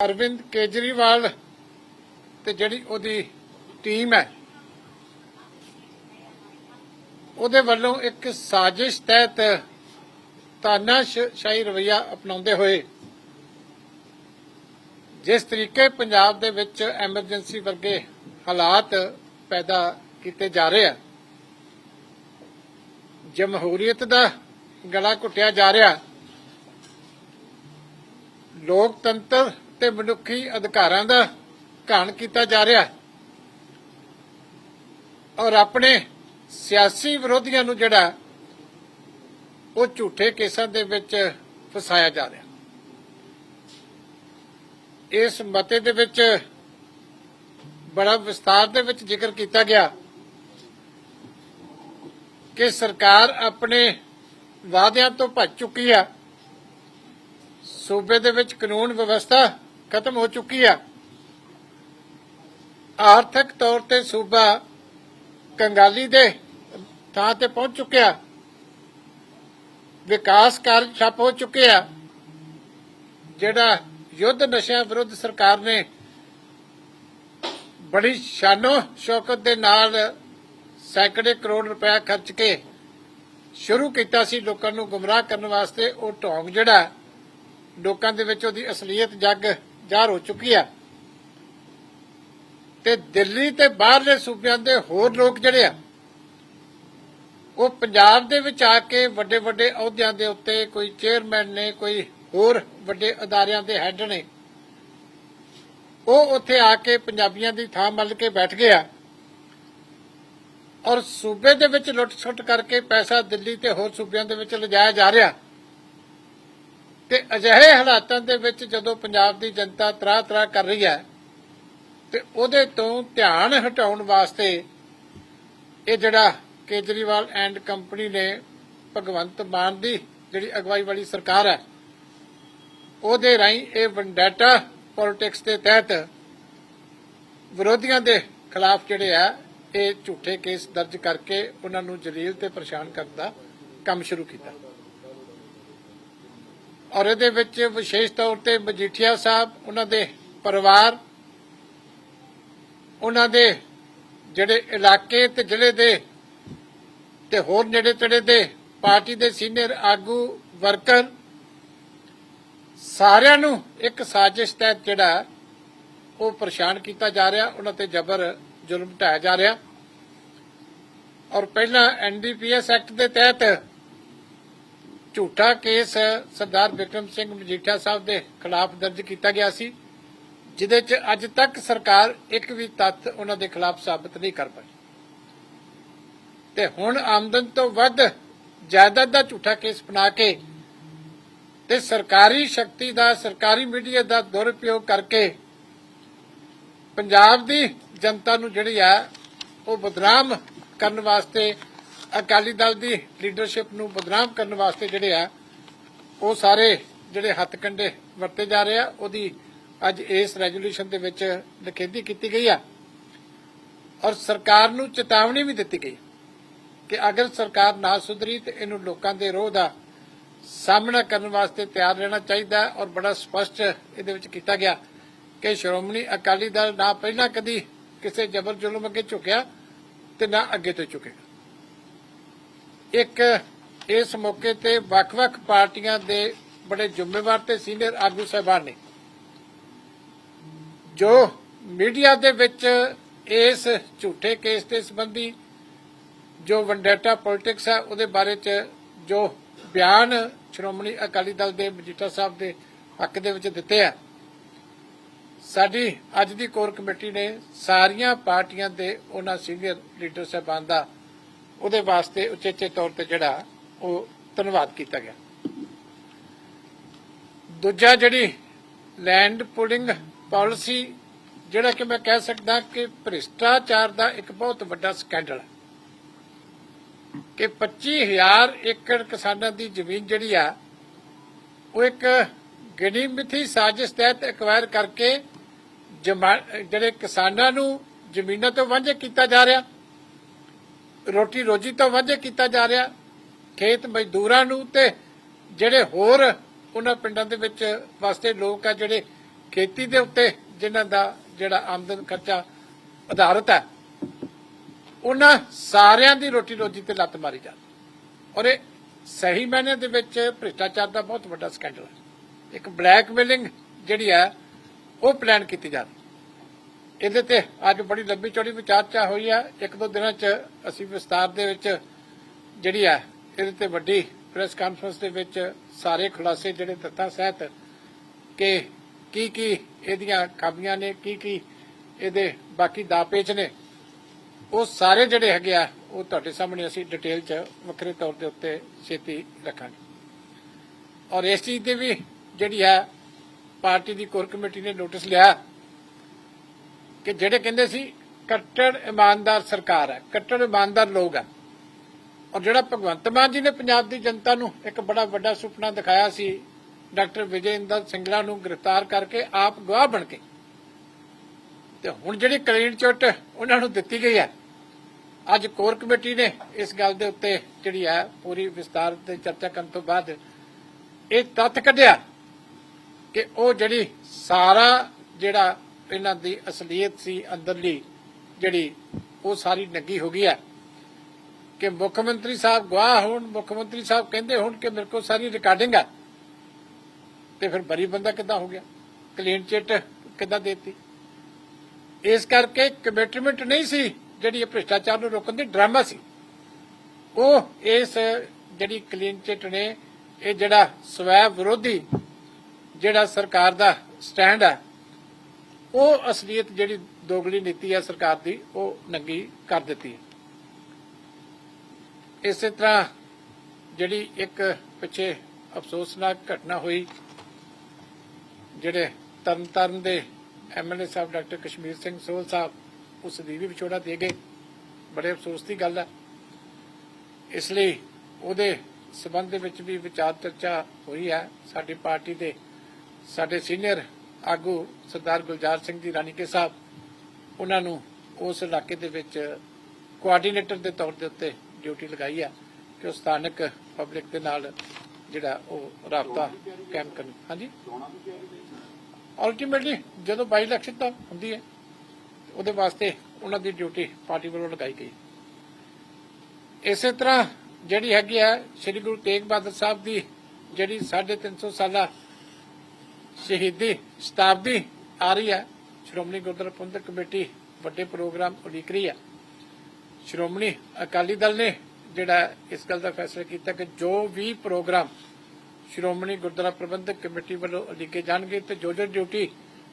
ਅਰਵਿੰਦ ਕੇਜਰੀਵਾਲ ਤੇ ਜਿਹੜੀ ਉਹਦੀ ਟੀਮ ਹੈ, ਉਹਦੇ ਵੱਲੋਂ ਇੱਕ ਸਾਜ਼ਿਸ਼ ਤਹਿਤ ਤਾਨਾਸ਼ਾਹੀ ਰਵਈਆ ਅਪਣਾਉਂਦੇ ਹੋਏ ਜਿਸ ਤਰੀਕੇ ਪੰਜਾਬ ਦੇ ਵਿੱਚ ਐਮਰਜੈਂਸੀ ਵਰਗੇ ਹਾਲਾਤ ਪੈਦਾ ਕੀਤੇ ਜਾ ਰਹੇ ਆ, ਜਮਹੂਰੀਅਤ ਦਾ ਗਲਾ ਘੁੱਟਿਆ ਜਾ ਰਿਹਾ, ਲੋਕਤੰਤਰ ਤੇ ਮਨੁੱਖੀ ਅਧਿਕਾਰਾਂ ਦਾ ਘਾਣ ਕੀਤਾ ਜਾ ਰਿਹਾ ਹੈ। ਔਰ ਆਪਣੇ ਸਿਆਸੀ ਵਿਰੋਧੀਆਂ ਨੂੰ ਜਿਹੜਾ ਉਹ ਝੂਠੇ ਕੇਸਾਂ ਦੇ ਵਿੱਚ ਫਸਾਇਆ ਜਾ ਰਿਹਾ। ਇਸ ਮਤੇ ਦੇ ਵਿੱਚ ਬੜਾ ਵਿਸਤਾਰ ਦੇ ਵਿੱਚ ਜ਼ਿਕਰ ਕੀਤਾ ਗਿਆ ਕਿ ਸਰਕਾਰ ਆਪਣੇ ਵਾਅਦਿਆਂ ਤੋਂ ਭੱਜ ਚੁੱਕੀ ਆ ਸੂਬੇ ਦੇ ਵਿੱਚ ਕਾਨੂੰਨ ਵਿਵਸਥਾ ਖਤਮ ਹੋ ਚੁੱਕੀ ਆ। ਆਰਥਿਕ ਤੌਰ ਤੇ ਸੂਬਾ ਕੰਗਾਲੀ ਦੇ ਥਾਂ ਤੇ ਪਹੁੰਚ ਚੁੱਕਿਆ। ਵਿਕਾਸ ਕਾਰਜ ਠੱਪ ਹੋ ਚੁੱਕੇ ਆ। ਜਿਹੜਾ ਯੁੱਧ ਨਸ਼ਿਆਂ ਵਿਰੁੱਧ ਸਰਕਾਰ ਨੇ ਬੜੀ ਸ਼ਾਨੋ ਸ਼ੌਕਤ ਦੇ ਨਾਲ ਸੈਂਕੜੇ ਕਰੋੜ ਰੁਪਏ ਖਰਚ ਕੇ ਸ਼ੁਰੂ ਕੀਤਾ ਸੀ ਲੋਕਾਂ ਨੂੰ ਗੁੰਮਰਾਹ ਕਰਨ ਵਾਸਤੇ। ਉਹ ਢੋਂਗ ਜਿਹੜਾ, ਲੋਕਾਂ ਦੇ ਵਿੱਚ ਉਹਦੀ ਅਸਲੀਅਤ ਜੱਗ ਜ਼ਾਹਰ ਹੋ ਚੁੱਕੀ ਆ। ਤੇ ਦਿੱਲੀ ਤੇ ਬਾਹਰਲੇ ਸੂਬਿਆਂ ਦੇ ਹੋਰ ਲੋਕ ਜਿਹੜੇ ਆ, ਉਹ ਪੰਜਾਬ ਦੇ ਵਿੱਚ ਆ ਕੇ ਵੱਡੇ ਵੱਡੇ ਅਹੁਦਿਆਂ ਦੇ ਉੱਤੇ ਕੋਈ ਚੇਅਰਮੈਨ ਨੇ, ਕੋਈ ਹੋਰ ਵੱਡੇ ਅਦਾਰਿਆਂ ਦੇ ਹੈੱਡ ਨੇ, ਉਹ ਉੱਥੇ ਆ ਕੇ ਪੰਜਾਬੀਆਂ ਦੀ ਥਾਂ ਮੱਲ ਕੇ ਬੈਠ ਗਿਆ ਔਰ ਸੂਬੇ ਦੇ ਵਿੱਚ ਲੁੱਟ-ਸੁੱਟ ਕਰਕੇ ਪੈਸਾ ਦਿੱਲੀ ਤੇ ਹੋਰ ਸੂਬਿਆਂ ਦੇ ਵਿੱਚ ਲਿਜਾਇਆ ਜਾ ਰਿਹਾ। ਤੇ ਅਜਿਹੇ ਹਾਲਾਤਾਂ ਦੇ ਵਿੱਚ ਜਦੋਂ ਪੰਜਾਬ ਦੀ ਜਨਤਾ ਤਰਾ ਤਰਾ ਕਰ ਰਹੀ ਹੈ, ਤੇ ਉਹਦੇ ਤੋਂ ਧਿਆਨ ਹਟਾਉਣ ਵਾਸਤੇ ਇਹ ਜਿਹੜਾ ਕੇਜਰੀਵਾਲ ਐਂਡ ਕੰਪਨੀ ਨੇ ਭਗਵੰਤ ਮਾਨ ਦੀ ਜਿਹੜੀ ਅਗਵਾਈ ਵਾਲੀ ਸਰਕਾਰ ਹੈ, ਉਹਦੇ ਰਾਹੀਂ ਇਹ ਵੰਡਾਟਾ ਪੋਲਿਟਿਕਸ ਦੇ ਤਹਿਤ ਵਿਰੋਧੀਆਂ ਦੇ ਖਿਲਾਫ ਜਿਹੜੇ ਆ, ਇਹ ਝੂਠੇ ਕੇਸ ਦਰਜ ਕਰਕੇ ਉਹਨਾਂ ਨੂੰ ਜਲੀਲ ਤੇ ਪਰੇਸ਼ਾਨ ਕਰਨ ਦਾ ਕੰਮ ਸ਼ੁਰੂ ਕੀਤਾ। ਔਰ ਇਹਦੇ ਵਿੱਚ ਵਿਸ਼ੇਸ਼ ਤੌਰ ਤੇ ਮਜੀਠੀਆ ਸਾਹਿਬ, ਉਹਨਾਂ ਦੇ ਪਰਿਵਾਰ, ਉਹਨਾਂ ਦੇ ਜਿਹੜੇ ਇਲਾਕੇ ਤੇ ਜ਼ਿਲ੍ਹੇ ਦੇ ਤੇ ਹੋਰ ਨੇੜੇ ਤੇੜੇ ਦੇ ਪਾਰਟੀ ਦੇ ਸੀਨੀਅਰ ਆਗੂ ਵਰਕਰ, ਸਾਰਿਆਂ ਨੂੰ ਇੱਕ ਸਾਜ਼ਿਸ਼ ਤਹਿਤ ਜਿਹੜਾ ਉਹ ਪਰੇਸ਼ਾਨ ਕੀਤਾ ਜਾ ਰਿਹਾ, ਉਹਨਾਂ ਤੇ ਜ਼ਬਰ ਜ਼ੁਲਮ ਢਾਇਆ ਜਾ ਰਿਹਾ। ਔਰ ਪਹਿਲਾਂ ਐਨਡੀਪੀਐਸ ਐਕਟ ਦੇ ਤਹਿਤ ਝੂਠਾ ਕੇਸ ਸਰਦਾਰ ਵਿਕਰਮ ਸਿੰਘ ਮਜੀਠਾ ਸਾਹਿਬ ਦੇ ਖਿਲਾਫ ਦਰਜ ਕੀਤਾ ਗਿਆ ਸੀ, ਜਿਹਦੇ 'ਚ ਅੱਜ ਤੱਕ ਸਰਕਾਰ ਇੱਕ ਵੀ ਤੱਥ ਉਹਨਾਂ ਦੇ ਖਿਲਾਫ ਸਾਬਤ ਨਹੀਂ ਕਰ ਪਾਈ। ਤੇ ਹੁਣ ਆਮਦਨ ਤੋਂ ਵੱਧ ਜਾਇਦਾਦ ਦਾ ਝੂਠਾ ਕੇਸ ਬਣਾ ਕੇ ਤੇ ਸਰਕਾਰੀ ਸ਼ਕਤੀ ਦਾ, ਸਰਕਾਰੀ ਮੀਡੀਆ ਦਾ ਦੁਰਉਪਯੋਗ ਕਰਕੇ ਪੰਜਾਬ ਦੀ ਜਨਤਾ ਨੂੰ ਜਿਹੜੀ ਆ, ਉਹ ਬਦਨਾਮ ਕਰਨ ਵਾਸਤੇ ਅਕਾਲੀ ਦਲ ਦੀ ਲੀਡਰਸ਼ਿਪ ਨੂੰ ਬਦਨਾਮ ਕਰਨ ਵਾਸਤੇ ਜਿਹੜੇ ਆ, ਉਹ ਸਾਰੇ ਜਿਹੜੇ ਹੱਥ ਕੰਡੇ ਵਰਤੇ ਜਾ ਰਹੇ ਆ, ਉਹਦੀ ਅੱਜ ਇਸ ਰੈਜ਼ੋਲੂਸ਼ਨ ਦੇ ਵਿੱਚ ਨਿਖੇਧੀ ਕੀਤੀ ਗਈ ਆ। ਔਰ ਸਰਕਾਰ ਨੂੰ ਚੇਤਾਵਨੀ ਵੀ ਦਿੱਤੀ ਗਈ ਕਿ ਅਗਰ ਸਰਕਾਰ ਨਾ ਸੁਧਰੀ ਤੇ ਇਹਨੂੰ ਲੋਕਾਂ ਦੇ ਰੋਹ ਦਾ ਸਾਹਮਣਾ ਕਰਨ ਵਾਸਤੇ ਤਿਆਰ ਰਹਿਣਾ ਚਾਹੀਦਾ ਹੈ ਔਰ ਬੜਾ ਸਪਸ਼ਟ ਇਹਦੇ ਵਿੱਚ ਕੀਤਾ ਗਿਆ ਕਿ ਸ਼੍ਰੋਮਣੀ ਅਕਾਲੀ ਦਲ ਨਾ ਪਹਿਲਾਂ ਕਦੀ ਕਿਸੇ ਜ਼ਬਰ ਜ਼ੁਲਮ ਅੱਗੇ ਝੁਕਿਆ ਤੇ ਨਾ ਅੱਗੇ ਤੋਂ ਝੁਕੇਗਾ ਇੱਕ ਇਸ ਮੌਕੇ ਤੇ ਵੱਖ-ਵੱਖ ਪਾਰਟੀਆਂ ਦੇ ਬੜੇ ਜ਼ਿੰਮੇਵਾਰ ਤੇ ਸੀਨੀਅਰ ਆਗੂ ਸਾਹਿਬਾਨ ਨੇ। ਜੋ ਮੀਡੀਆ ਦੇ ਵਿੱਚ ਇਸ ਝੂਠੇ ਕੇਸ ਦੇ ਸੰਬੰਧੀ ਜੋ ਵੰਡੇਟਾ ਪੋਲਿਟਿਕਸ ਹੈ ਉਹਦੇ ਬਾਰੇ ਚ ਜੋ ਬਿਆਨ ਸ਼੍ਰੋਮਣੀ ਅਕਾਲੀ ਦਲ ਦੇ ਮਜੀਠਾ ਸਾਹਿਬ ਦੇ ਹੱਕ ਦੇ ਵਿੱਚ ਦਿੱਤੇ ਆ, ਸਾਡੀ ਅੱਜ ਦੀ ਕੋਰ ਕਮੇਟੀ ਨੇ ਸਾਰੀਆਂ ਪਾਰਟੀਆਂ ਦੇ ਉਹਨਾਂ ਸੀਨੀਅਰ ਲੀਡਰ ਸਾਹਿਬਾਨ ਦਾ ਉਹਦੇ ਵਾਸਤੇ ਉਚੇਚੇ ਤੌਰ ਤੇ ਜਿਹੜਾ ਉਹ ਧੰਨਵਾਦ ਕੀਤਾ ਗਿਆ। ਦੂਜਾ ਜਿਹੜੀ ਲੈਂਡ ਪੁਲਿੰਗ ਪਾਲਿਸੀ ਜਿਹੜਾ ਕਿ ਮੈਂ ਕਹਿ ਸਕਦਾ ਕਿ ਭ੍ਰਿਸ਼ਟਾਚਾਰ ਦਾ ਇੱਕ ਬਹੁਤ ਵੱਡਾ ਸਕੈਂਡਲ ਹੈ ਕਿ 25000 ਏਕੜ ਕਿਸਾਨਾਂ ਦੀ ਜ਼ਮੀਨ ਜਿਹੜੀ ਆ, ਉਹ ਇੱਕ ਗਿਣੀ ਮਿਥੀ ਸਾਜ਼ਿਸ਼ ਤਹਿਤ ਐਕਵਾਇਰ ਕਰਕੇ ਜਮਾ- ਜਿਹੜੇ ਕਿਸਾਨਾਂ ਨੂੰ ਜ਼ਮੀਨਾਂ ਤੋਂ ਵਾਂਝੇ ਕੀਤਾ ਜਾ ਰਿਹਾ। ਰੋਟੀ ਰੋਜੀ ਤੋਂ ਵਾਂਝੇ ਕੀਤਾ ਜਾ ਰਿਹਾ। ਖੇਤ ਮਜ਼ਦੂਰਾਂ ਨੂੰ ਤੇ ਜਿਹੜੇ ਹੋਰ ਉਹਨਾਂ ਪਿੰਡਾਂ ਦੇ ਵਿੱਚ ਵਸਦੇ ਲੋਕ ਆ ਜਿਹੜੇ ਖੇਤੀ ਦੇ ਉੱਤੇ ਜਿਨ੍ਹਾਂ ਦਾ ਜਿਹੜਾ ਆਮਦਨ ਖਰਚਾ ਆਧਾਰਿਤ ਹੈ, ਉਹਨਾਂ ਸਾਰਿਆਂ ਦੀ ਰੋਟੀ ਰੋਜੀ ਤੇ ਲੱਤ ਮਾਰੀ ਜਾ ਔਰ ਇਹ ਸਹੀ ਮਾਇਨੇ ਦੇ ਵਿੱਚ ਭ੍ਰਿਸ਼ਟਾਚਾਰ ਦਾ ਬਹੁਤ ਵੱਡਾ ਸਕੈਂਡਲ ਹੈ। ਇੱਕ ਬਲੈਕਮੇਲਿੰਗ ਜਿਹੜੀ ਹੈ, ਉਹ ਪਲਾਨ ਕੀਤੀ ਜਾ ਰਹੀ ਇਹਦੇ ਤੇ ਅੱਜ ਬੜੀ ਲੰਬੀ ਚੌੜੀ ਵਿਚਾਰਚਾ ਹੋਈ ਹੈ ਇੱਕ ਦੋ ਦਿਨਾਂ 'ਚ ਅਸੀਂ ਵਿਸਤਾਰ ਦੇ ਵਿੱਚ ਜਿਹੜੀ ਹੈ ਇਹਦੇ ਤੇ ਵੱਡੀ ਪ੍ਰੈਸ ਕਾਨਫਰੰਸ ਦੇ ਵਿੱਚ ਸਾਰੇ ਖੁਲਾਸੇ ਜਿਹੜੇ ਤੱਥਾਂ ਸਹਿਤ ਕਿ ਕੀ ਕੀ ਇਹਦੀਆਂ ਖਾਮੀਆਂ ਨੇ, ਕੀ ਕੀ ਇਹਦੇ ਬਾਕੀ ਦਾਪੇਚ ਨੇ, ਉਹ ਸਾਰੇ ਜਿਹੜੇ ਹੈਗੇ ਆ, ਉਹ ਤੁਹਾਡੇ ਸਾਹਮਣੇ ਅਸੀਂ ਡਿਟੇਲ 'ਚ ਵੱਖਰੇ ਤੌਰ ਦੇ ਉੱਤੇ ਛੇਤੀ ਰੱਖਾਂਗੇ। ਔਰ ਇਸ ਚੀਜ਼ ਦੇ ਵੀ ਜਿਹੜੀ ਹੈ ਪਾਰਟੀ ਦੀ ਕੋਰ ਕਮੇਟੀ ਨੇ ਨੋਟਿਸ ਲਿਆ ਕਿ ਜਿਹੜੇ ਕਹਿੰਦੇ ਸੀ, ਕੱਟੜ ਇਮਾਨਦਾਰ ਸਰਕਾਰ ਹੈ, ਕੱਟੜ ਇਮਾਨਦਾਰ ਲੋਕ ਹੈ। ਔਰ ਜਿਹੜਾ ਭਗਵੰਤ ਮਾਨ ਜੀ ਨੇ ਪੰਜਾਬ ਦੀ ਜਨਤਾ ਨੂੰ ਇੱਕ ਬੜਾ ਵੱਡਾ ਸੁਪਨਾ ਦਿਖਾਇਆ ਸੀ, ਡਾਕਟਰ ਵਿਜੇ ਇੰਦਰ ਸਿੰਗਲਾ ਨੂੰ ਗ੍ਰਿਫਤਾਰ ਕਰਕੇ ਆਪ ਗਵਾਹ ਬਣ ਕੇ। ਤੇ ਹੁਣ ਜਿਹੜੀ ਕਲੀਨ ਚਿੱਟ ਉਹਨਾਂ ਨੂੰ ਦਿੱਤੀ ਗਈ ਹੈ, ਅੱਜ ਕੋਰ ਕਮੇਟੀ ਨੇ ਇਸ ਗੱਲ ਦੇ ਉੱਤੇ ਜਿਹੜੀ ਹੈ ਪੂਰੀ ਵਿਸਤਾਰ ਤੇ ਚਰਚਾ ਕਰਨ ਤੋਂ ਬਾਅਦ ਇਹ ਤੱਥ ਕੱਢਿਆ ਕਿ ਉਹ ਜਿਹੜੀ ਸਾਰਾ ਜਿਹੜਾ ਇਹਨਾਂ ਦੀ ਅਸਲੀਅਤ ਸੀ ਅੰਦਰਲੀ, ਜਿਹੜੀ ਉਹ ਸਾਰੀ ਨੰਗੀ ਹੋ ਗਈ ਹੈ। ਕਿ ਮੁੱਖ ਮੰਤਰੀ ਸਾਹਿਬ ਗਵਾਹ ਹੋਣ, ਮੁੱਖ ਮੰਤਰੀ ਸਾਹਿਬ ਕਹਿੰਦੇ ਹੋਣ ਕਿ ਮੇਰੇ ਕੋਲ ਸਾਰੀ ਰਿਕਾਰਡਿੰਗ ਹੈ। ਤੇ ਫਿਰ ਬਰੀ ਬੰਦਾ ਕਿੱਦਾਂ ਹੋ ਗਿਆ? ਕਲੀਨ ਚਿੱਟ ਕਿੱਦਾਂ ਦੇਤੀ? ਇਸ ਕਰਕੇ ਕਮਿਟਮੈਂਟ ਨਹੀਂ ਸੀ, ਜਿਹੜੀ ਇਹ ਭ੍ਰਿਸ਼ਟਾਚਾਰ ਨੂੰ ਰੋਕਣ ਦੀ ਡਰਾਮਾ ਸੀ। ਉਹ ਇਸ ਜਿਹੜੀ ਕਲੀਨ ਚਿੱਟ ਨੇ, ਇਹ ਜਿਹੜਾ ਸਵੈ ਵਿਰੋਧੀ ਜਿਹੜਾ ਸਰਕਾਰ ਦਾ ਸਟੈਂਡ ਹੈ ਉਹ ਅਸਲੀਅਤ ਜਿਹੜੀ ਦੋਗਲੀ ਨੀਤੀ ਹੈ ਸਰਕਾਰ ਦੀ, ਉਹ ਨੰਗੀ ਕਰ ਦਿੱਤੀ ਇਸੇ ਤਰ੍ਹਾਂ ਜਿਹੜੀ ਇੱਕ ਪਿੱਛੇ ਅਫਸੋਸਨਾਕ ਘਟਨਾ ਹੋਈ, ਜਿਹੜੇ ਤਰਨਤਾਰਨ ਦੇ ਐਮਐਲਏ ਸਾਹਿਬ ਡਾਕਟਰ ਕਸ਼ਮੀਰ ਸਿੰਘ ਸੋਹਲ ਸਾਹਿਬ, ਉਸ ਦੀ ਵੀ ਵਿਛੋੜਾ ਦੇ ਗਏ। ਬੜੇ ਅਫਸੋਸ ਦੀ ਗੱਲ ਹੈ ਇਸ ਲਈ ਉਹਦੇ ਸਬੰਧ ਦੇ ਵਿੱਚ ਵੀ ਵਿਚਾਰ ਚਰਚਾ ਹੋਈ ਹੈ ਸਾਡੀ ਪਾਰਟੀ ਦੇ ਸਾਡੇ ਸੀਨੀਅਰ ਆਗੂ ਸਰਦਾਰ ਗੁਲਜ਼ਾਰ ਸਿੰਘ ਜੀ ਰਾਣੀਕੇ ਸਾਹਿਬ, ਉਹਨਾਂ ਨੂੰ ਉਸ ਇਲਾਕੇ ਦੇ ਵਿੱਚ ਕੋਆਰਡੀਨੇਟਰ ਦੇ ਤੌਰ ਦੇ ਉੱਤੇ ਡਿਊਟੀ ਲਗਾਈ ਹੈ ਕਿ ਉਹ ਸਥਾਨਕ ਪਬਲਿਕ ਦੇ ਨਾਲ ਜਿਹੜਾ ਉਹ ਰਾਬਤਾ ਕਾਇਮ ਕਰਨ। ਹਾਂਜੀ? ਅਲਟੀਮੇਟਲੀ ਜਦੋਂ ਬਾਈ ਇਲੈਕਸ਼ਨ ਤਾਂ ਹੁੰਦੀ ਹੈ, ਉਹਦੇ ਵਾਸਤੇ ਉਹਨਾਂ ਦੀ ਡਿਊਟੀ ਪਾਰਟੀ ਵੱਲੋਂ ਲਗਾਈ ਗਈ। ਇਸੇ ਤਰ੍ਹਾਂ ਜਿਹੜੀ ਹੈਗੀ ਹੈ ਸ੍ਰੀ ਗੁਰੂ ਤੇਗ ਬਹਾਦਰ ਸਾਹਿਬ ਦੀ ਜਿਹੜੀ 350 ਸਾਲਾ ਸ਼ਹੀਦੀ ਸ਼ਤਾਬਦੀ ਆ ਰਹੀ ਹੈ। ਸ਼੍ਰੋਮਣੀ ਗੁਰਦੁਆਰਾ ਪ੍ਰਬੰਧਕ ਕਮੇਟੀ ਵੱਡੇ ਪ੍ਰੋਗਰਾਮ ਉਲੀਕ ਰਹੀ ਹੈ। ਸ਼੍ਰੋਮਣੀ ਅਕਾਲੀ ਦਲ ਨੇ ਜਿਹੜਾ ਇਸ ਗੱਲ ਦਾ ਫੈਸਲਾ ਕੀਤਾ ਕਿ ਜੋ ਵੀ ਪ੍ਰੋਗਰਾਮ ਸ਼੍ਰੋਮਣੀ ਗੁਰਦੁਆਰਾ ਪ੍ਰਬੰਧਕ ਕਮੇਟੀ ਵੱਲੋਂ ਉਲੀਕੇ ਜਾਣਗੇ ਤੇ ਜੋ ਜੋ ਡਿਊਟੀ